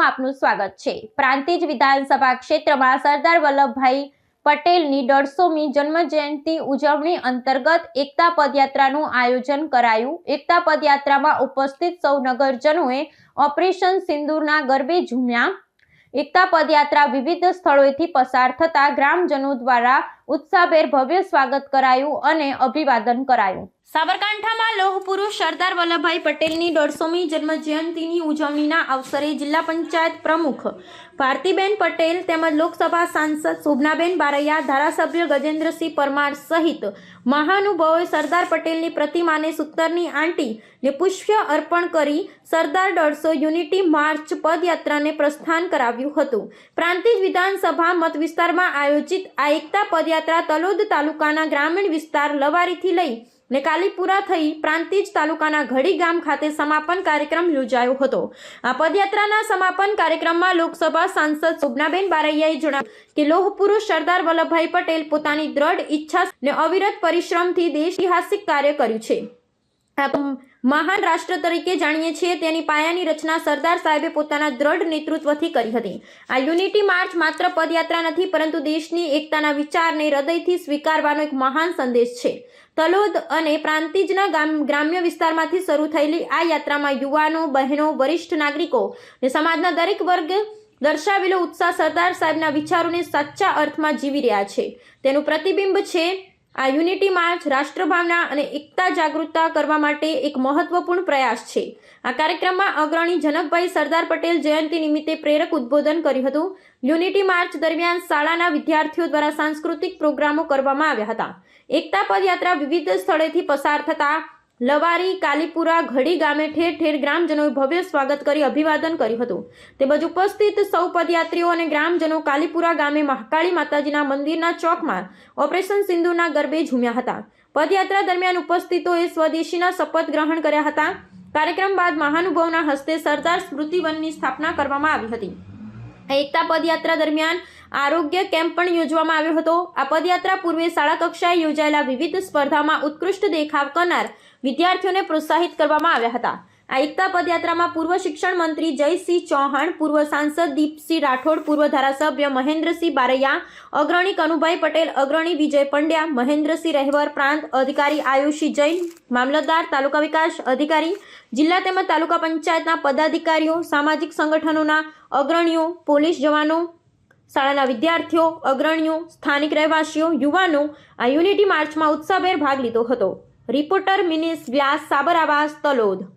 આપનું સ્વાગત છે. પ્રાંતિજ વિધાનસભા ક્ષેત્રમાં સરદાર વલ્લભભાઈ પટેલની દોઢસોમી જન્મજયંતિ ઉજવણી અંતર્ગત એકતા પદયાત્રાનું આયોજન કરાયું. એકતા પદયાત્રામાં ઉપસ્થિત સૌ નગરજનોએ ઓપરેશન સિંદૂરના ગરબે ઝૂમ્યા. એકતા પદયાત્રા વિવિધ સ્થળોએથી પસાર થતા ગ્રામજનો દ્વારા ઉત્સાહભેર ભવ્ય સ્વાગત કરાયું અને અભિવાદન કરાયું. સાબરકાંઠામાં લોહ પુરુષ સરદાર વલ્લભભાઈ પટેલની દોઢસોમી જન્મ જયંતિની ઉજવણીના અવસરે જિલ્લા પંચાયત પ્રમુખ ભારતીબેન પટેલ તેમજ લોકસભા સાંસદ શોભનાબેન બારૈયા, ધારાસભ્ય ગજેન્દ્રસિંહ પરમાર સહિત મહાનુભાવોએ સરદાર પટેલની પ્રતિમાને સૂતરની આંટીને પુષ્ય અર્પણ કરી સરદાર દોઢસો યુનિટી માર્ચ પદયાત્રાને પ્રસ્થાન કરાવ્યું હતું. પ્રાંતિજ વિધાનસભા મત વિસ્તારમાં આયોજિત આ એકતા પદયાત્રા તલોદ તાલુકાના ગ્રામીણ વિસ્તાર લવારીથી લઈ ને કાલીપુરા થઈ પ્રાંતિજ તાલુકાના ઘડી ગામ ખાતે સમાપન કાર્યક્રમ યોજાયો હતો. આ પદયાત્રાના સમાપન કાર્યક્રમમાં લોકસભા સાંસદ શોભનાબેન બારૈયાએ જણાવ્યું કે લોહ પુરુષ સરદાર વલ્લભભાઈ પટેલ પોતાની દ્રઢ ઈચ્છા ને અવિરત પરિશ્રમથી દેશ ઐતિહાસિક કાર્ય કર્યું છે. મહાન રાષ્ટ્ર તરીકે જાણીએ છીએ. તેની પાયાની રચના સરદાર સાહેબે પોતાના દ્રઢ નેતૃત્વથી કરી હતી. આ યુનિટી માર્ચ માત્ર પદયાત્રા નથી, પરંતુ દેશની એકતાના વિચારને હૃદયથી સ્વીકારવાનો એક મહાન સંદેશ છે. તલોદ અને પ્રાંતિજના ગ્રામ્ય વિસ્તારમાંથી શરૂ થયેલી આ યાત્રામાં યુવાનો, બહેનો, વરિષ્ઠ નાગરિકો અને સમાજના દરેક વર્ગ દર્શાવેલો ઉત્સાહ સરદાર સાહેબના વિચારોને સાચા અર્થમાં જીવી રહ્યા છે. તેનું પ્રતિબિંબ છે આ યુનિટી માર્ચ રાષ્ટ્રભાવના અને એકતા જાગૃતતા કરવા માટે એક મહત્વપૂર્ણ પ્રયાસ છે. આ કાર્યક્રમમાં અગ્રણી જનકભાઈ સરદાર પટેલ જયંતિ નિમિત્તે પ્રેરક ઉદ્બોધન કર્યું હતું. યુનિટી માર્ચ દરમિયાન શાળાના વિદ્યાર્થીઓ દ્વારા સાંસ્કૃતિક પ્રોગ્રામો કરવામાં આવ્યા હતા. એકતા પદયાત્રા વિવિધ સ્થળેથી પસાર થતા લવારી કાલીપુરા ઘડી ગામે ઠેર ઠેર ગ્રામજનોએ ભવ્ય સ્વાગત કરી અભિવાદન કર્યું હતું. તેમજ ઉપસ્થિત સૌ પદયાત્રીઓ અને ગ્રામજનો કાલીપુરા ગામે મહાકાળી માતાજીના મંદિરના ચોકમાં ઓપરેશન સિંધુના ગરબે ઝૂમ્યા હતા. પદયાત્રા દરમિયાન ઉપસ્થિતોએ સ્વદેશીના શપથ ગ્રહણ કર્યા હતા. કાર્યક્રમ બાદ મહાનુભાવના હસ્તે સરદાર સ્મૃતિવનની સ્થાપના કરવામાં આવી હતી. એકતા પદયાત્રા દરમિયાન આરોગ્ય કેમ્પ પણ યોજવામાં આવ્યો હતો. આ પદયાત્રા પૂર્વે શાળા કક્ષાએ યોજાયેલા વિવિધ સ્પર્ધામાં ઉત્કૃષ્ટ દેખાવ કરનાર વિદ્યાર્થીઓને પ્રોત્સાહિત કરવામાં આવ્યા હતા. આ એકતા પદયાત્રામાં પૂર્વ શિક્ષણ મંત્રી જયસિંહ ચૌહાણ, પૂર્વ સાંસદ દીપસિંહ રાઠોડ, પૂર્વ ધારાસભ્ય મહેન્દ્રસિંહ બારૈયા, અગ્રણી કનુભાઈ પટેલ, અગ્રણી વિજય પંડ્યા, મહેન્દ્રસિંહ રહેવર પ્રાંત અધિકારી આયુષી જૈન, મામલતદાર તાલુકા વિકાસ અધિકારી, જિલ્લા તેમજ તાલુકા પંચાયતના પદાધિકારીઓ, સામાજિક સંગઠનોના અગ્રણીઓ, પોલીસ જવાનો, શાળાના વિદ્યાર્થીઓ, અગ્રણીઓ, સ્થાનિક રહેવાસીઓ, યુવાનો આ યુનિટી માર્ચમાં ઉત્સાહભેર ભાગ લીધો હતો. રિપોર્ટર મિનિસ વ્યાસ સાબર આવાસ તલોદ.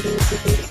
આવા